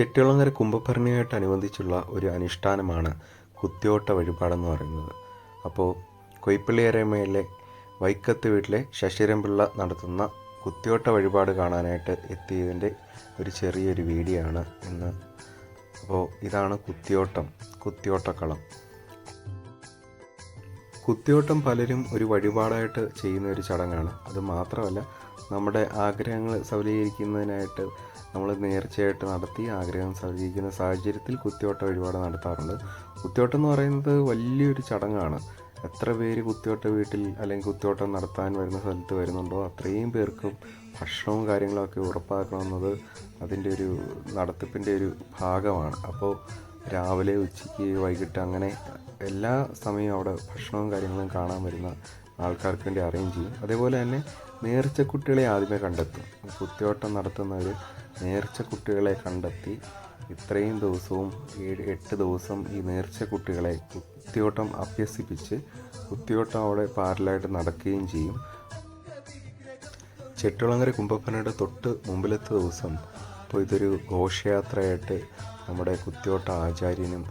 ചെട്ടികുളങ്ങര കുംഭഭരണിയായിട്ടനുബന്ധിച്ചുള്ള ഒരു അനുഷ്ഠാനമാണ് കുത്തിയോട്ട വഴിപാടെന്ന് പറയുന്നത്. അപ്പോൾ കൊയ്പ്പള്ളി അരമയിലെ വൈക്കത്ത് വീട്ടിലെ ശശിരംപിള്ള നടത്തുന്ന കുത്തിയോട്ട വഴിപാട് കാണാനായിട്ട് എത്തിയതിന്റെ ഒരു ചെറിയൊരു വീഡിയോ ആണ് ഇന്ന്. അപ്പോൾ ഇതാണ് കുത്തിയോട്ടം കുത്തിയോട്ടക്കളം കുത്തിയോട്ടം പലരും ഒരു വഴിപാടായിട്ട് ചെയ്യുന്ന ഒരു ചടങ്ങാണ്. അത് മാത്രമല്ല നമ്മുടെ ആഗ്രഹങ്ങൾ സഫലീകരിക്കുന്നതിനായിട്ട് നമ്മൾ നേർച്ചയായിട്ട് നടത്തി ആഗ്രഹം സഫലീകരിക്കുന്ന സാഹചര്യത്തിൽ കുത്തിയോട്ട വഴിപാട് നടത്താറുണ്ട്. കുത്തിയോട്ടം എന്ന് പറയുന്നത് വലിയൊരു ചടങ്ങാണ്. എത്ര പേര് കുത്തിയോട്ട വീട്ടിൽ അല്ലെങ്കിൽ കുത്തിയോട്ടം നടത്താൻ വരുന്ന സ്ഥലത്ത് വരുന്നുണ്ടോ അത്രയും പേർക്കും ഭക്ഷണവും കാര്യങ്ങളൊക്കെ ഉറപ്പാക്കണമെന്നത് അതിന്റെ ഒരു നടത്തിപ്പിന്റെ ഒരു ഭാഗമാണ്. അപ്പോൾ രാവിലെ ഉച്ചയ്ക്ക് വൈകിട്ട് അങ്ങനെ എല്ലാ സമയവും അവിടെ ഭക്ഷണവും കാര്യങ്ങളും കാണാൻ വരുന്ന ആൾക്കാർക്ക് വേണ്ടി അറേഞ്ച് ചെയ്യും. അതേപോലെ തന്നെ നേർച്ച കുട്ടികളെ ആദ്യമേ കണ്ടെത്തും. കുത്തിയോട്ടം നടത്തുന്നവർ നേർച്ച കുട്ടികളെ കണ്ടെത്തി ഇത്രയും ദിവസവും ഏഴ് എട്ട് ദിവസം ഈ നേർച്ച കുട്ടികളെ കുത്തിയോട്ടം അഭ്യസിപ്പിച്ച് കുത്തിയോട്ടം അവിടെ പാരലായിട്ട് നടക്കുകയും ചെയ്യും. ചെട്ടുളങ്ങര കുംഭപ്പനയുടെ തൊട്ട് മുമ്പിലത്തെ ദിവസം അപ്പോൾ ഇതൊരു ഘോഷയാത്രയായിട്ട് നമ്മുടെ കുത്തിയോട്ട ആചാര്യനും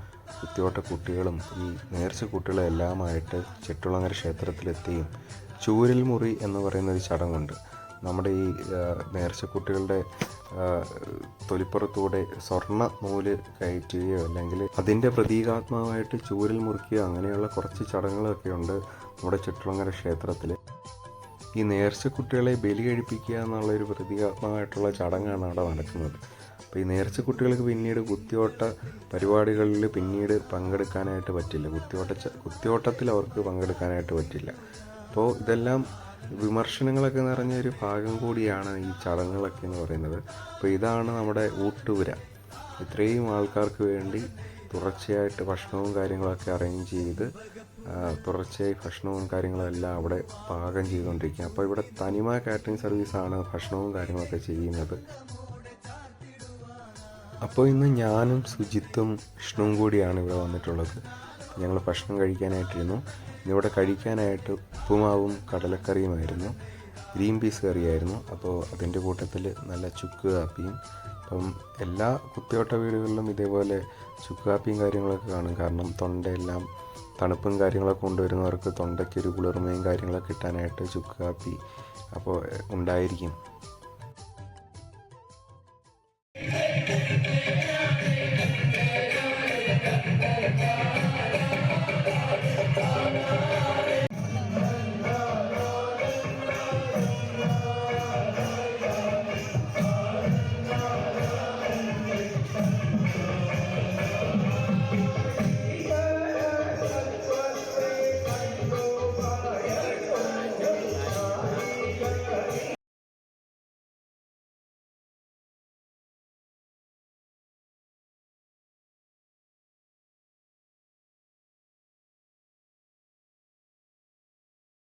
കുത്തിയോട്ട കുട്ടികളും ഈ നേർച്ച കുട്ടികളും എല്ലാമായിട്ട് ചെട്ടുളങ്ങര ക്ഷേത്രത്തിലെത്തുകയും ചൂരൽ മുറി എന്ന് പറയുന്ന ഒരു ചടങ്ങുണ്ട്. നമ്മുടെ ഈ ആ, നേർച്ച കുട്ടികളുടെ ആ, തൊലിപ്പുറത്തൂടെ സ്വർണ നൂൽ കയറ്റുകയോ അല്ലെങ്കിൽ അതിന്റെ പ്രതീകാത്മകമായിട്ട് ചൂരൽ മുറിക്കുകയോ അങ്ങനെയുള്ള കുറച്ച് ചടങ്ങുകളൊക്കെ ഉണ്ട് നമ്മുടെ ചുറ്റുളങ്ങര ക്ഷേത്രത്തിൽ ഈ നേർച്ച കുട്ടികളെ ബലി കഴിപ്പിക്കുക എന്നുള്ളൊരു പ്രതീകാത്മകമായിട്ടുള്ള ചടങ്ങാണ് അവിടെ നടക്കുന്നത്. അപ്പോൾ ഈ നേർച്ച കുട്ടികൾക്ക് പിന്നീട് കുത്തിയോട്ട പരിപാടികളിൽ പിന്നീട് പങ്കെടുക്കാനായിട്ട് പറ്റില്ല. കുത്തിയോട്ട കുത്തിയോട്ടത്തിൽ അവർക്ക് പങ്കെടുക്കാനായിട്ട് പറ്റില്ല. അപ്പോൾ ഇതെല്ലാം വിമർശനങ്ങളൊക്കെ നിറഞ്ഞ ഒരു ഭാഗം കൂടിയാണ് ഈ ചടങ്ങുകളൊക്കെ എന്ന് പറയുന്നത്. അപ്പോൾ ഇതാണ് നമ്മുടെ ഊട്ടുപുര. ഇത്രയും ആൾക്കാർക്ക് വേണ്ടി തുടർച്ചയായിട്ട് ഭക്ഷണവും കാര്യങ്ങളൊക്കെ അറേഞ്ച് ചെയ്ത് തുടർച്ചയായി ഭക്ഷണവും കാര്യങ്ങളും എല്ലാം അവിടെ പാകം ചെയ്തുകൊണ്ടിരിക്കുക അപ്പോൾ ഇവിടെ തനിമ കാറ്ററിംഗ് സർവീസാണ് ഭക്ഷണവും കാര്യങ്ങളൊക്കെ ചെയ്യുന്നത്. അപ്പോൾ ഇന്ന് ഞാനും സുജിത്തും വിഷ്ണുവും കൂടിയാണ് ഇവിടെ വന്നിട്ടുള്ളത്. ഞങ്ങൾ ഭക്ഷണം കഴിക്കാനായിട്ടിരുന്നു. ഇന്നിവിടെ കഴിക്കാനായിട്ട് ഉപ്പുമാവും കടലക്കറിയുമായിരുന്നു. Green peas കറിയായിരുന്നു. അപ്പോൾ അതിന്റെ കൂട്ടത്തിൽ നല്ല ചുക്ക് കാപ്പിയും അപ്പം എല്ലാ കുത്തിയോട്ട വീടുകളിലും ഇതേപോലെ ചുക്ക് കാപ്പിയും കാര്യങ്ങളൊക്കെ കാണും. കാരണം തൊണ്ടയെല്ലാം തണുപ്പും കാര്യങ്ങളൊക്കെ കൊണ്ടുവരുന്നവർക്ക് തൊണ്ടയ്ക്ക് ഒരു കുളിർമയും കാര്യങ്ങളൊക്കെ കിട്ടാനായിട്ട് ചുക്ക് കാപ്പി അപ്പോൾ ഉണ്ടായിരിക്കും.